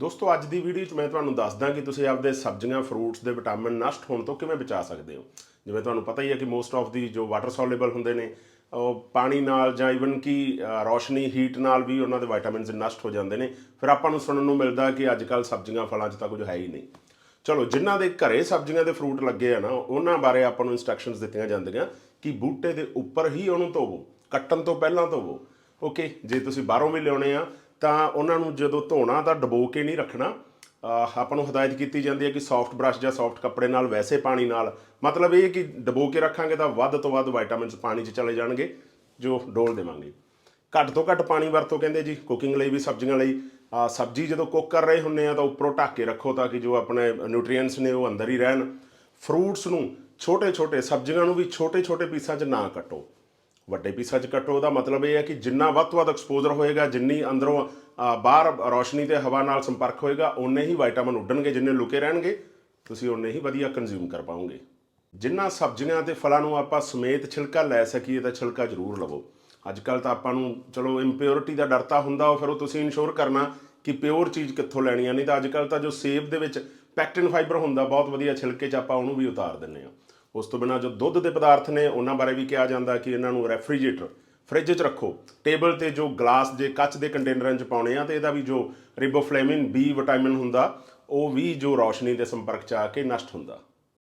ਦੋਸਤੋ ਅੱਜ ਦੀ ਵੀਡੀਓ 'ਚ ਮੈਂ ਤੁਹਾਨੂੰ ਦੱਸਦਾ ਕਿ ਤੁਸੀਂ ਆਪਦੇ ਸਬਜ਼ੀਆਂ ਫਰੂਟਸ ਦੇ ਵਿਟਾਮਿਨ ਨਸ਼ਟ ਹੋਣ ਤੋਂ ਕਿਵੇਂ ਬਚਾ ਸਕਦੇ ਹੋ? ਜਿਵੇਂ ਤੁਹਾਨੂੰ ਪਤਾ ਹੀ ਹੈ ਕਿ ਮੋਸਟ ਆਫ ਦੀ ਜੋ ਵਾਟਰ ਸੋਲੂਬਲ ਹੁੰਦੇ ਨੇ ਉਹ ਪਾਣੀ ਨਾਲ ਜਾਂ ਇਵਨ ਕਿ ਅ, ਰੌਸ਼ਨੀ ਹੀਟ ਨਾਲ ਵੀ ਉਹਨਾਂ ਦੇ ਵਿਟਾਮਿਨਸ ਨਸ਼ਟ ਹੋ ਜਾਂਦੇ ਨੇ। ਫਿਰ ਆਪਾਂ ਨੂੰ ਸੁਣਨ ਨੂੰ ਮਿਲਦਾ ਕਿ ਅੱਜ ਕੱਲ ਸਬਜ਼ੀਆਂ ਫਲਾਂ 'ਚ ਤਾਂ ਕੁਝ ਹੈ ਹੀ ਨਹੀਂ। ਚਲੋ ਜਿਨ੍ਹਾਂ ਦੇ ਘਰੇ ਸਬਜ਼ੀਆਂ ਦੇ ਫਰੂਟ ਲੱਗੇ ਆ ਨਾ ਉਹਨਾਂ ਬਾਰੇ ਆਪਾਂ ਨੂੰ ਇਨਸਟਰਕਸ਼ਨਸ ਦਿੱਤੀਆਂ ਜਾਂਦੀਆਂ ਕਿ ਬੂਟੇ ਦੇ ਉੱਪਰ ਹੀ ਉਹਨੂੰ ਧੋਵੋ ਕੱਟਣ ਤੋਂ ਪਹਿਲਾਂ ਧੋਵੋ। ਓਕੇ ਜੇ ਤੁਸੀਂ ਬਾਹਰੋਂ ਵੀ ਲਿਆਉਣੇ ਆ ਤਾਂ ਉਹਨਾਂ ਨੂੰ ਜਦੋਂ ਧੋਣਾ ਤਾਂ ਡਬੋ ਕੇ ਨਹੀਂ ਰੱਖਣਾ। ਆਪਾਂ ਨੂੰ ਹਦਾਇਤ ਕੀਤੀ ਜਾਂਦੀ ਹੈ ਕਿ ਸੌਫਟ ਬ੍ਰਸ਼ ਜਾਂ ਸੌਫਟ ਕੱਪੜੇ ਨਾਲ, ਵੈਸੇ ਪਾਣੀ ਨਾਲ। ਮਤਲਬ ਇਹ ਕਿ ਡਬੋ ਕੇ ਰੱਖਾਂਗੇ ਤਾਂ ਵੱਧ ਤੋਂ ਵੱਧ ਵਿਟਾਮਿਨਸ ਪਾਣੀ 'ਚ ਚਲੇ ਜਾਣਗੇ, ਜੋ ਡੋਲ ਦੇਵਾਂਗੇ। ਘੱਟ ਤੋਂ ਘੱਟ ਪਾਣੀ ਵਰਤੋ ਕਹਿੰਦੇ ਜੀ ਕੁਕਿੰਗ ਲਈ ਵੀ, ਸਬਜ਼ੀਆਂ ਲਈ। ਸਬਜ਼ੀ ਜਦੋਂ ਕੁੱਕ ਕਰ ਰਹੇ ਹੁੰਨੇ ਆ ਤਾਂ ਉੱਪਰੋਂ ਢੱਕ ਕੇ ਰੱਖੋ ਤਾਂ ਕਿ ਜੋ ਆਪਣੇ ਨਿਊਟ੍ਰੀਐਂਟਸ ਨੇ ਉਹ ਅੰਦਰ ਹੀ ਰਹਿਣ। ਫਰੂਟਸ ਨੂੰ ਛੋਟੇ ਛੋਟੇ ਸਬਜ਼ੀਆਂ ਨੂੰ ਵੀ ਛੋਟੇ ਛੋਟੇ ਪੀਸਾਂ 'ਚ ਨਾ ਕੱਟੋ। ਵੱਡੇ ਪੀਸਾਂ 'ਚ ਕੱਟੋ, ਉਹਦਾ ਮਤਲਬ ਇਹ ਹੈ ਕਿ ਜਿੰਨਾ ਵੱਧ ਤੋਂ ਵੱਧ ਐਕਸਪੋਜ਼ਰ ਹੋਏਗਾ, ਜਿੰਨੀ ਅੰਦਰੋਂ ਬਾਹਰ ਰੋਸ਼ਨੀ ਤੇ ਹਵਾ ਨਾਲ ਸੰਪਰਕ ਹੋਏਗਾ, ਓਨੇ ਹੀ ਵਿਟਾਮਿਨ ਉੱਡਣਗੇ ਜਿੰਨੇ ਲੁਕੇ ਰਹਿਣਗੇ, ਤੁਸੀਂ ਓਨੇ ਹੀ ਵਧੀਆ ਕੰਜ਼ਿਊਮ ਕਰ ਪਾਓਗੇ। ਜਿੰਨਾ ਸਬਜ਼ੀਆਂ ਤੇ ਫਲਾਂ ਨੂੰ ਆਪਾਂ ਸਮੇਤ ਛਿਲਕਾ ਲੈ ਸਕੀਏ, ਤਾਂ ਛਿਲਕਾ ਜ਼ਰੂਰ ਲਵੋ। ਅੱਜ ਕੱਲ ਤਾਂ ਆਪਾਂ ਨੂੰ, ਚਲੋ ਇੰਪਿਉਰਿਟੀ ਦਾ ਡਰਤਾ ਹੁੰਦਾ, ਉਹ ਫਿਰ ਉਹ ਤੁਸੀਂ ਇਨਸ਼ੋਰ ਕਰਨਾ ਕਿ ਪਿਓਰ ਚੀਜ਼ ਕਿੱਥੋਂ ਲੈਣੀ ਆ, ਨਹੀਂ ਤਾਂ ਅੱਜ ਕੱਲ ਤਾਂ ਜੋ ਸੇਬ ਦੇ ਵਿੱਚ ਪੈਕਟਿਨ ਫਾਈਬਰ ਹੁੰਦਾ, ਬਹੁਤ ਵਧੀਆ ਛਿਲਕੇ 'ਚ ਆਪਾਂ ਉਹਨੂੰ ਵੀ ਉਤਾਰ ਦਿੰਨੇ ਆ। ਉਸ ਤੋਂ ਬਿਨਾਂ ਜੋ ਦੁੱਧ ਦੇ ਪਦਾਰਥ ਨੇ, ਉਹਨਾਂ ਬਾਰੇ ਵੀ ਕਿਹਾ ਜਾਂਦਾ ਕਿ ਇਹਨਾਂ ਨੂੰ ਰੈਫਰੀਜਰੇਟਰ, ਫ੍ਰਿਜ 'ਚ ਰੱਖੋ। ਟੇਬਲ ਤੇ ਜੋ ਗਲਾਸ ਜੇ ਕੱਚ ਦੇ ਕੰਟੇਨਰਾਂ 'ਚ ਪਾਉਣੇ ਆ ਤੇ ਇਹਦਾ ਵੀ ਜੋ ਰਿਬੋਫਲੇਮਿਨ ਬੀ ਵਿਟਾਮਿਨ ਹੁੰਦਾ, ਉਹ ਵੀ ਜੋ ਰੌਸ਼ਨੀ ਦੇ ਸੰਪਰਕ 'ਚ ਆ ਕੇ ਨਸ਼ਟ ਹੁੰਦਾ।